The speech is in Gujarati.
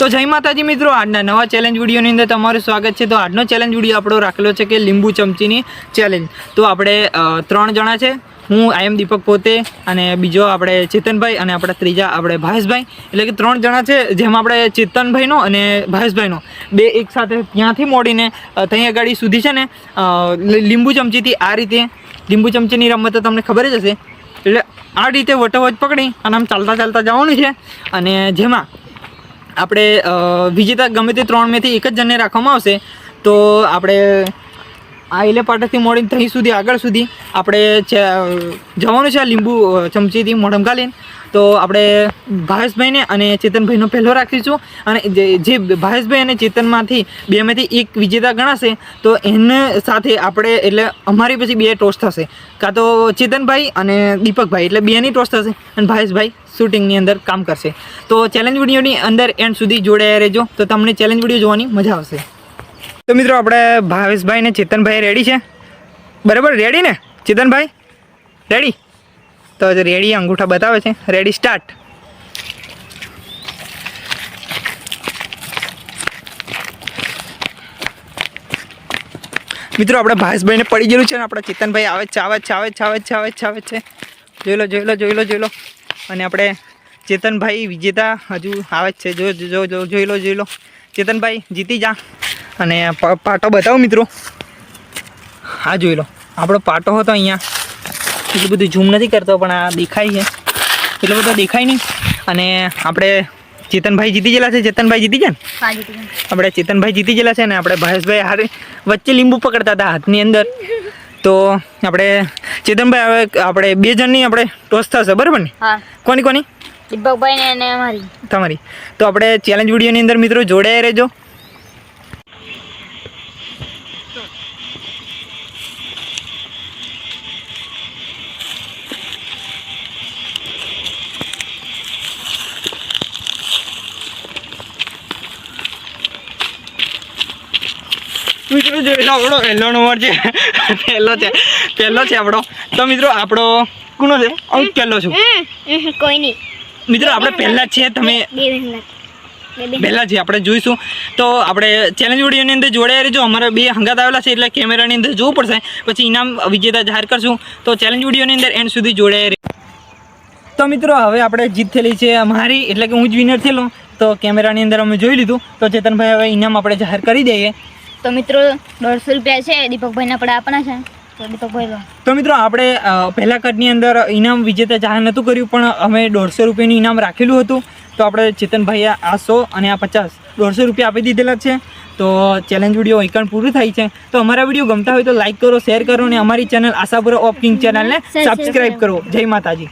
તો જય માતાજી મિત્રો, આજના નવા ચેલેન્જ વિડીયોની અંદર તમારું સ્વાગત છે. તો આજનો ચેલેન્જ વીડિયો આપણો રાખેલો છે કે લીંબુ ચમચીની ચેલેન્જ તો આપણે ત્રણ જણા છે. હું આઈ એમ દીપક પોતે અને બીજો આપણે ચેતનભાઈ અને આપણા ત્રીજા આપણે ભાવેશભાઈ. એટલે કે ત્રણ જણા છે, જેમાં આપણે ચેતનભાઈનો અને ભાવેશભાઈનો. બે એક સાથે ત્યાંથી મોડીને ત્યાં આગળ સુધી છે ને લીંબુ ચમચીથી આ રીતે, લીંબુ ચમચીની રમત તો તમને ખબર જ હશે. એટલે આ રીતે વટોવટ પકડી અને આમ ચાલતા ચાલતા જવાનું છે. અને જેમાં આપણે વિજેતા ગમે તે ત્રણ મેથી એક જ જણને રાખવામાં આવશે તો આપણે આ ઇલે પાટાથી મોડીને ત્યાં સુધી આગળ સુધી આપણે જવાનું છે આ લીંબુ ચમચીથી મોઢમ ગાલીને તો આપણે ભાવેશભાઈને અને ચેતનભાઈનો પહેલો રાખીશું. અને જે ભાવેશભાઈ અને ચેતનમાંથી બેમાંથી એક વિજેતા ગણાશે, તો એને સાથે આપણે, એટલે અમારી પછી બે ટોસ થશે. કાં તો ચેતનભાઈ અને દીપકભાઈ, એટલે બેની ટોસ થશે. અને ભાવેશભાઈ શૂટિંગની અંદર કામ કરશે. તો ચેલેન્જ વિડીયોની અંદર એન્ડ સુધી જોડાયા રહેજો. તો તમને ચેલેન્જ વીડિયો જોવાની મજા આવશે. તો મિત્રો આપણે ભાવેશભાઈ ને ચેતનભાઈ રેડી છે? બરાબર? રેડી ને? ચેતનભાઈ? રેડી તો રેડી અંગૂઠા બતાવે છે. રેડી સ્ટાર્ટ મિત્રો, આપણે ભાવેશભાઈને પડી ગયેલું છે ને, આપણા ચેતનભાઈ આવે છે આવે છે આવે છે આવે છે આવે છે આવે છે. જોઈ લો જોઈ લો જોઈ લો જોઈ લો. અને આપણે ચેતનભાઈ, વિજેતા હજુ આવે છે. જો જો, જોઈ લો જોઈ લો. ચેતનભાઈ, જીતી જા. અને પાટો બતાવો મિત્રો. હા જોઈ લો. આપણો પાટો હતો અહીંયા. એટલું બધું ઝૂમ નથી કરતો પણ આ દેખાય છે. એટલો બધો દેખાય નહીં. અને આપણે ચેતનભાઈ જીતી ગયેલા છે. ચેતનભાઈ જીતી ગયા ને. આપણે ચેતનભાઈ જીતી ગયેલા છે ને આપણે ભાવેશભાઈ હારે વચ્ચે લીંબુ પકડતા હતા હાથની અંદર. તો આપણે ચેતનભાઈ હવે આપણે બે જણની આપણે ટોસ થશે બરાબર ને? કોની કોની? દીપકભાઈ ને અને તમારી. તો આપણે ચેલેન્જ વિડીયોની અંદર મિત્રો જોડાયા રહેજો. મિત્રો જોઈ લો આપણો પહેલો નંબર છે પહેલો છે પહેલો છે આપણો. તો મિત્રો આપણો કોનો છે? હું પહેલો છું. કોઈ નહીં. મિત્રો આપણે પહેલા છે તમે પહેલા છે આપણે જોઈશું. તો આપણે ચેલેન્જ વિડીયોની અંદર જોડાયા રહેજો. અમારા બે હંગાત આવેલા છે એટલે કેમેરાની અંદર જોવું પડશે. પછી ઇનામ વિજેતા જાહેર કરશું. તો ચેલેન્જ વિડીયોની અંદર એન્ડ સુધી જોડાયા રહી તો મિત્રો હવે આપણે જીત થયેલી છે મારી એટલે કે હું જ વિનર થયેલો. તો કેમેરાની અંદર અમે જોઈ લીધું. તો ચેતનભાઈ હવે ઇનામ આપણે જાહેર કરી દઈએ. તો મિત્રો દોઢસો રૂપિયા છે દીપકભાઈને આપણે આપણા છે. તો દીપકભાઈ લો. તો મિત્રો આપણે પહેલા કટની અંદર ઇનામ વિજેતા જાહેર નહોતું કર્યું પણ અમે દોઢસો રૂપિયાનું ઇનામ રાખેલું હતું. તો આપણે ચેતનભાઈએ આ સો અને આ પચાસ દોઢસો રૂપિયા આપી દીધેલા છે. તો ચેલેન્જ વીડિયો અહીં પૂરું થાય છે. તો અમારા વીડિયો ગમતા હોય તો લાઇક કરો શેર કરો અને અમારી ચેનલ આશાપુરા ઓફ કિંગ ચેનલને સબસ્ક્રાઈબ કરો. જય માતાજી.